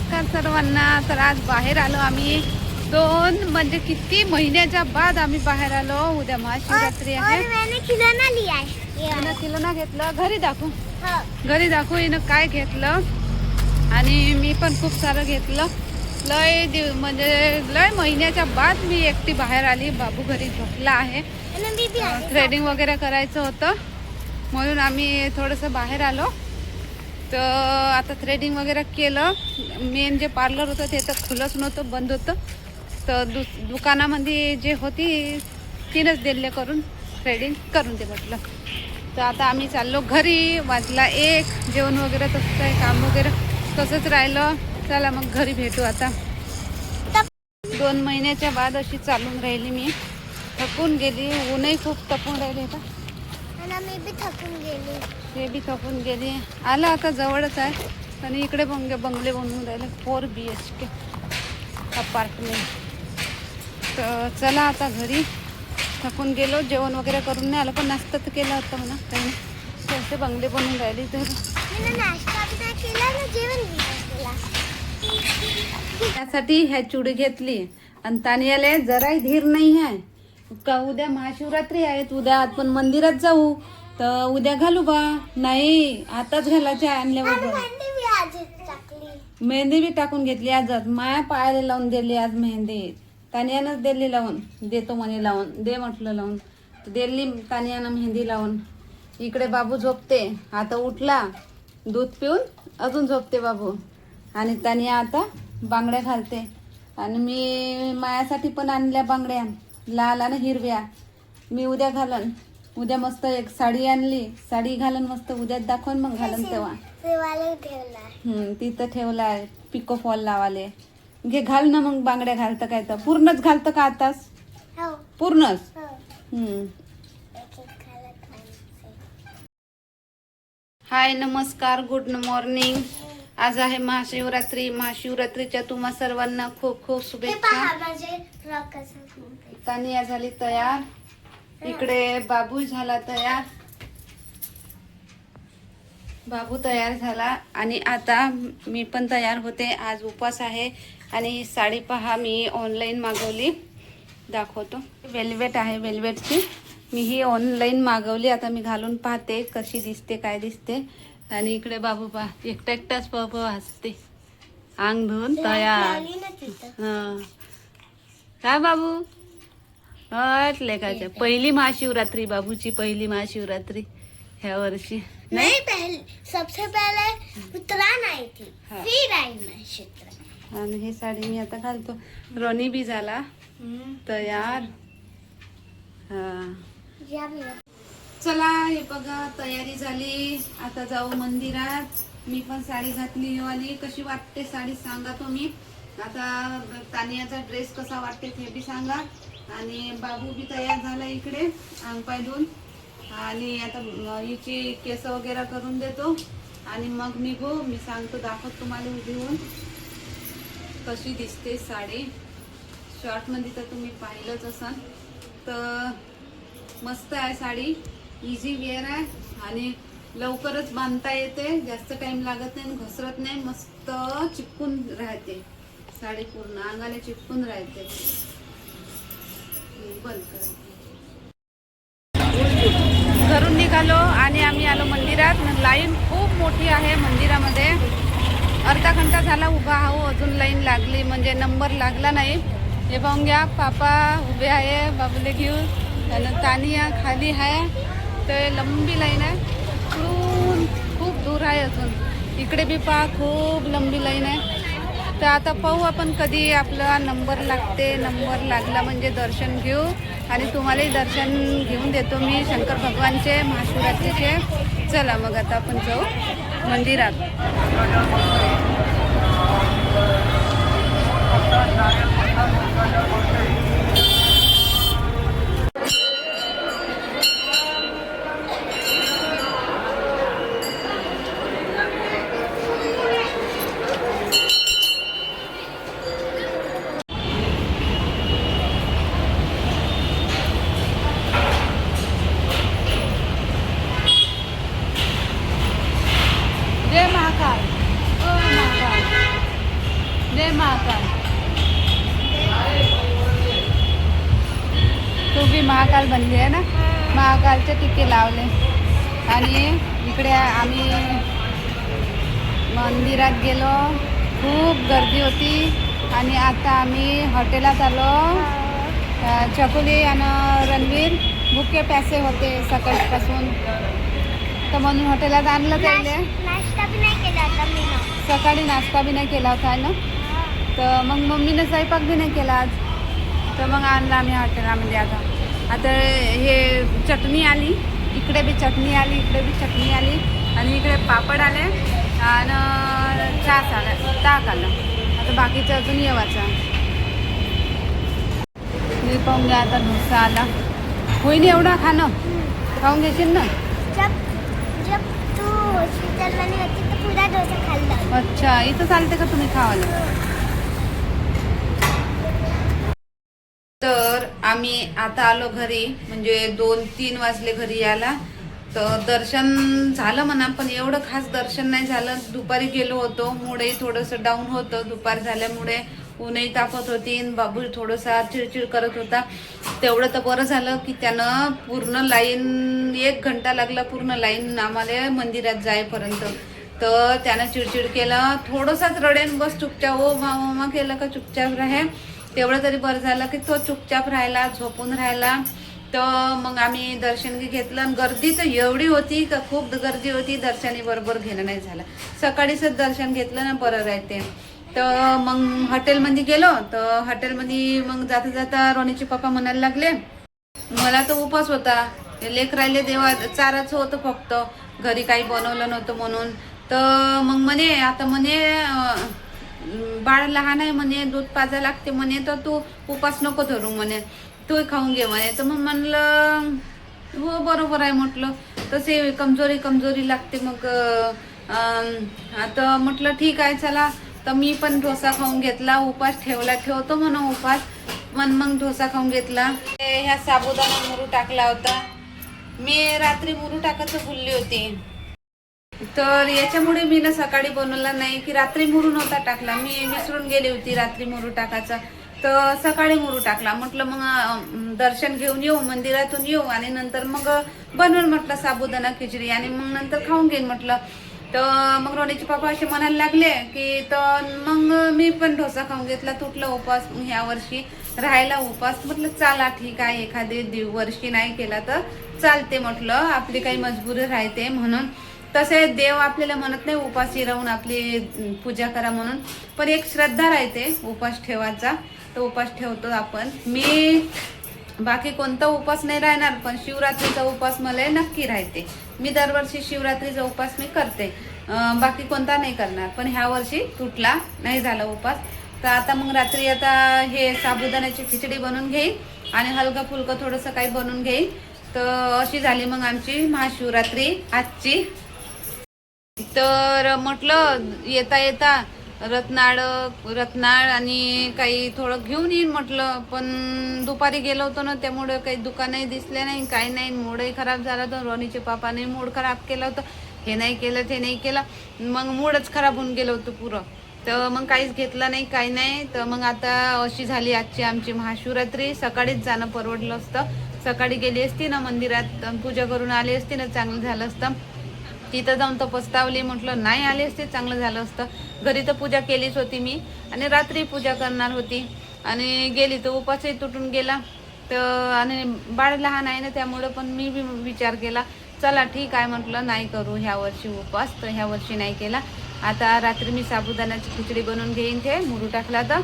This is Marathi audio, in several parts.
नमस्कार सर्वांना. तर आज बाहेर आलो आम्ही. दोन म्हणजे किती महिन्याच्या बाद आम्ही बाहेर आलो. उद्या महाशिवरात्री आहे. मैंने खिलौना लिया है. ये हिनं वाला। किलोना घेतलं. घरी दाखवू. हाँ। घरी दाखवू हिनं काय घेतलं. आणि मी पण खूप सारं घेतलं. लय दिव म्हणजे लय महिन्याच्या बाद मी एकटी बाहेर आली. बाबू घरी झोपला आहे। थ्रेडिंग वगैरे करायचं होतं. म्हणून आम्ही थोडंसं बाहेर आलो. तर आता थ्रेडिंग वगैरे केलं. मेन जे पार्लर होतं ते तर खुलंच नव्हतं बंद होतं. तर दु दुकानामध्ये जे होती तिनंच दिले करून थ्रेडिंग करून दे म्हटलं. तर आता आम्ही चाललो घरी वाजला एक जेवण वगैरे तसंच आहे काम वगैरे तसंच राहिलं. चला मग घरी भेटू आता. दोन महिन्याच्या बाद अशी चालून राहिली मी. थकून गेली ऊनही खूप तपून राहिले का मी भी थकून गेली. ते बी थकून गेली. आलं आता जवळच आहे. आणि इकडे बंग बंगले बनवून राहिले. Four B H K apartment तर चला आता घरी. थकून गेलो. जेवण वगैरे करून नाही आलं. पण नाश्ता तर केला होता म्हणा. काही नाही. तसे बंगले बनवून राहिले तर. त्यासाठी ह्या चुडी घेतली. आणि तानियाले जराही धीर नाही आहे. का उद्या महाशिवरात्री आहे तर उद्या आपण मंदिरात जाऊ. तर उद्या घालू बा. नाही आताच घालायचे आहे आणल्याबरोबर मेहंदी भी आज टाकली. मेहंदी बी टाकून घेतली आजच माया पायाला लावून दिली आज मेहंदी. तानियानंच दिली लावून. देतो म्हणे लावून. दे म्हटलं लावून. दिली तानियानं मेहंदी लावून. इकडे बाबू झोपते. आता उठला. दूध पिऊन अजून झोपते बाबू. आणि तानिया आता बांगड्या घालते. आणि मी मायासाठी पण आणल्या बांगड्या. लाल आणि हिरव्या. मी उद्या घालन. उद्या मस्त एक साडी आणली. साडी घालन मस्त. उद्याच दाखवून मग घालन तेव्हा. ठेवला आहे. हम्म, तिथं ठेवलाय. पिको फॉल लावाले. घे घाल ना मग बांगड्या घालतं काय तर. पूर्णच घालतं का आताच? हो. पूर्णच? हो. हम्म. हाय नमस्कार. गुड मॉर्निंग आज आहे महाशिवरात्री. महाशिवरात्रीच्या तुम्हा सर्वांना खूप खूप शुभेच्छा. तानिया झाली तयार. इकडे बाबू झाला तयार. बाबू तयार झाला आणि आता मी पण तयार होते. आज उपवास आहे आणि साडी पहा मी ऑनलाईन मागवली. दाखवतो. वेल्वेट आहे वेल्वेटची मी ही ऑनलाईन मागवली. आता मी घालून पाहते कशी दिसते काय दिसते. आणि इकडे बाबू पहा एकटा एकटाच बाबू हसते. अंग धुवून तयार. हा. काय बाबू? हट लेखाच्या पहिली महाशिवरात्री बाबूची पहिली महाशिवरात्री ह्या वर्षी. नहीं पहले सबसे पहले उत्तरायण आई थी। फिर आई नक्षत्र. आणि ही साडी मी आता घालतो. रोनी बी झाला. तयार. हा. चला हे बघा तयारी झाली. आता जाऊ मंदिरात. मी पण साडी घातली आणि कशी वाटते साडी सांगा तुम्ही. आता तानियाचा ड्रेस कसा वाटते ते बी सांगा. आणि बाबू बी तयार झाला इकडे अंग पाय धुवून आणि आता हिची केस वगैरे करून देतो. आणि मग निघू. मी सांगतो दाखवत तुम्हाला उभी होऊन कशी दिसते साडी. शॉर्टमध्ये तर तुम्ही पाहिलंच असाल. तर मस्त आहे साडी. इझी वेअर आहे आणि लवकरच बांधता येते. जास्त टाइम लागत नाही घसरत नाही. मस्त चिपकून राहते. साडी पूर्ण अंगाला चिपकून राहते. बंद करा. घरून निघालो आणि आम्ही आलो मंदिरात. लाईन खूप मोठी आहे मंदिरामध्ये. अर्धा घंटा झाला उभा आहो. अजून लाईन लागली म्हणजे नंबर लागला नाही. हे पाहून घ्या. पापा उभे आहे. बाबूले घेऊन. आणि तानिया खाली आहे. तर लंबी लाईन आहे. इकडून खूप दूर आहे अजून. इकडे बी पहा खूप लंबी लाईन आहे. तर आता पाहू आपण कधी आपला नंबर लागते. नंबर लागला म्हणजे दर्शन घेऊ. आणि तुम्हालाही दर्शन घेऊन देतो मी शंकर भगवानचे महाशिवरात्रीचे. चला मग आता आपण जाऊ मंदिरात. महाकाल बनली आहे ना? महाकालचे टिके लावले. आणि इकडे आम्ही मंदिरात गेलो. खूप गर्दी होती. आणि आता आम्ही हॉटेलात आलो. चकोली आणि रणवीर भुके प्यासे होते सकाळपासून. तर म्हणून हॉटेलात आणलं त्याले नाश- नाश्ता बी नाही केला आता मी ना. सकाळी नाश्ता बी नाही केला होता ना? तर मग मम्मीनं स्वयंपाक बी नाही केला आज. तर मग आणलं आम्ही हॉटेलामध्ये आता. आता हे चटणी आली. इकडे बी चटणी आली इकडे बी चटणी आली. आणि इकडे पापड आले आणि चहा आला ताक आलं. आता बाकीचं अजून येवाचा. मी पाहून घ्या आता डोसा आला. होईन एवढा खाणं? खाऊन घेशील ना? जब जब तू हॉस्पिटलमध्ये होती तर पुरा डोसा खाल्ला. अच्छा इथं चालते का तुम्ही खावायला तर आम्ही आता आलो घरी म्हणजे दोन तीन वाजले घरी यायला. तर दर्शन झालं म्हणा पण एवढं खास दर्शन नाही झालं. दुपारी गेलो होतो मुळे थोडंसं डाऊन होतं. दुपार झाल्यामुळे ऊनही तापत होती बाबू थोडंसा चिडचिड करत होता. तेवढं तर बरं झालं की त्यानं पूर्ण लाईन एक घंटा लागला पूर्ण लाईन आम्हाला मंदिरात जाईपर्यंत. तर त्यानं चिडचिड केलं. थोडंसाच रडेन बस चुपचाप ओ मा केलं का? चुपचाप राहे. तेवढं तरी बरं झालं की तो चुपचाप राहिला झोपून राहिला. तर मग आम्ही दर्शन घेतलं आणि गर्दी तर एवढी होती का खूप गर्दी होती दर्शनी बरोबर घेणं नाही झालं. सकाळीच दर्शन घेतलं ना बरं राहते. तर मग हॉटेलमध्ये गेलो तर हॉटेलमध्ये मग जाता जाता रोनीचे पप्पा म्हणायला लागले मला तर उपास होता. लेख राहिले देवा चाराच होतं फक्त. घरी काही बनवलं नव्हतं म्हणून. तर मग म्हणे आता म्हणे बाळ लहान आहे म्हणे दूध पाजा लागते म्हणे तर तू उपास नको धरू म्हणे. तू खाऊन घे म्हणे. तर मग म्हणलं हो बरोबर आहे म्हटलं. तसे कमजोरी कमजोरी लागते मग आता म्हटलं ठीक आहे चला. तर मी पण डोसा खाऊन घेतला उपास ठेवला ठेवतो म्हणून उपास. मन मग डोसा खाऊन घेतला. ते ह्या साबुदाणा मुरू टाकला होता. मी रात्री मुरू टाकायचं भुलली होती. तर याच्यामुळे मी ना सकाळी बनवला नाही की रात्री मुरू नव्हता टाकला. मी विसरून गेली होती रात्री मुरू टाकायचा. तर सकाळी मुरू टाकला. म्हटलं मग दर्शन घेऊन येऊ मंदिरातून येऊ आणि नंतर मग बनवून म्हटलं साबुदाणा खिचडी आणि मग नंतर खाऊन घेईन म्हटलं. तर मग रोणीचे पप्पा असे म्हणायला लागले की तर मग मी पण डोसा खाऊन घेतला तुटला उपास ह्या वर्षी राहायला उपास. म्हटलं चला ठीक आहे एखादी दिव- वर्षी नाही केला तर चालते म्हटलं. आपली काही मजबुरी राहते म्हणून. तसे देव आपल्याला म्हणत नाही उपाशी राहून आपली पूजा करा म्हणून. पण एक श्रद्धा राहते उपास ठेवायचा. तर उपास ठेवतो आपण. मी बाकी कोणता उपास नाही राहणार पण शिवरात्रीचा उपास मला नक्की राहते. मी दरवर्षी शिवरात्रीचा उपास मी करते. बाकी कोणता नाही करणार. पण ह्या वर्षी तुटला नाही झाला उपास. तर आता मग रात्री आता हे साबुदाण्याची खिचडी बनवून घेईन आणि हलकं फुलकं थोडंसं काही बनवून घेईन. तर अशी झाली मग आमची महाशिवरात्री आजची. तर म्हटलं येता येता रत्नाळ रत्नाळ आणि काही थोडं घेऊन येईन म्हटलं. पण दुपारी गेलो होतो ना त्यामुळे काही दुकानही दिसले नाही काही नाही मूडही खराब झाला होता. रोनीचे पापाने मूड खराब केलं होतं. हे नाही केलं ते नाही केलं. मग मूडच खराब होऊन गेलं होतं पुरं. तर मग काहीच घेतलं नाही काही नाही. तर मग आता अशी झाली आजची आमची महाशिवरात्री. सकाळीच जाणं परवडलं असतं. सकाळी गेली असती ना मंदिरात पूजा करून आली असती ना चांगलं झालं असतं. तिथं जाऊन तर पस्तावली म्हटलं नाही आली असते चांगलं झालं असतं. घरी तर पूजा केलीच होती मी. आणि रात्री पूजा करणार होती. आणि गेली तर उपासही तुटून गेला. तर आणि बाळ लहान आहे ना त्यामुळं पण मी बी विचार केला चला ठीक आहे म्हटलं नाही करू ह्या वर्षी उपवास तर ह्या वर्षी नाही केला. आता रात्री मी साबुदाण्याची खिचडी बनवून घेईन ते मुरू टाकला तर.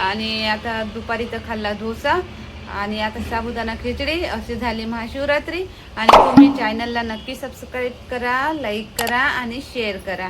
आणि आता दुपारी तर खाल्ला डोसा. आणि आता साबुदाणा खिचडी अशी झाली महाशिवरात्री. आणि तुम्ही चॅनलला नक्की सबस्क्राईब करा लाईक करा आणि शेअर करा.